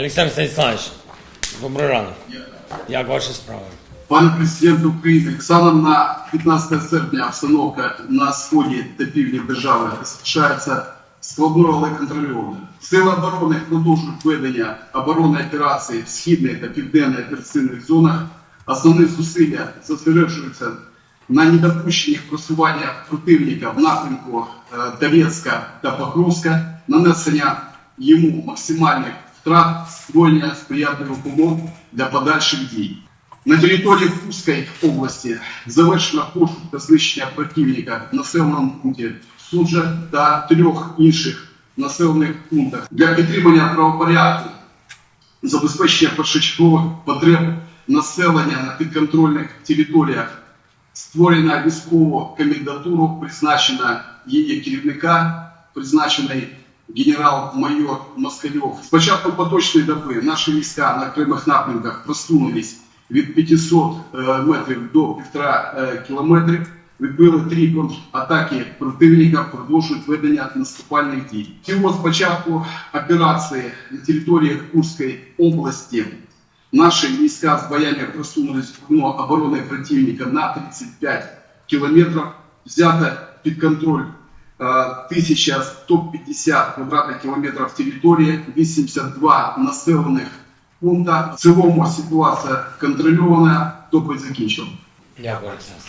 Олександр Станіславович, добрий ранок. Як ваші справи? Пане президент України, станом на 15 серпня обстановка на сході та півдні держави залишається складною, але контрольованою. Сили оборони продовжують ведення оборонної операції в східних та південних операційних зонах. Основні зусилля зосереджуються на недопущенні просування противника в напрямку е, Донецька та Покровська, нанесення йому максимальних втрат, створення сприятливих умов для подальших дій. На території Курської області завершено пошук та знищення противника в населеному пункті Суджа та трьох інших населених пунктах для підтримання правопорядку, забезпечення першочергових потреб населення на підконтрольних територіях. Створена військову комендатуру, призначена її керівника, призначений генерал-майор Москальов. З початку поточної доби наші війська на окремих напрямках просунулись від 500 е, метрів до 1,5 е, кілометрів. Відбили три атаки противника, продовжують ведення наступальних дій. Всього з початку операції на території Курської області Наши войска с боями просунулись в дно обороны противника на 35 километров. Взято под контроль э, 1150 квадратных километров территории, 82 населених пункта. В цілому ситуація контрольована, доповідь закінчив. Дякую, Олександр.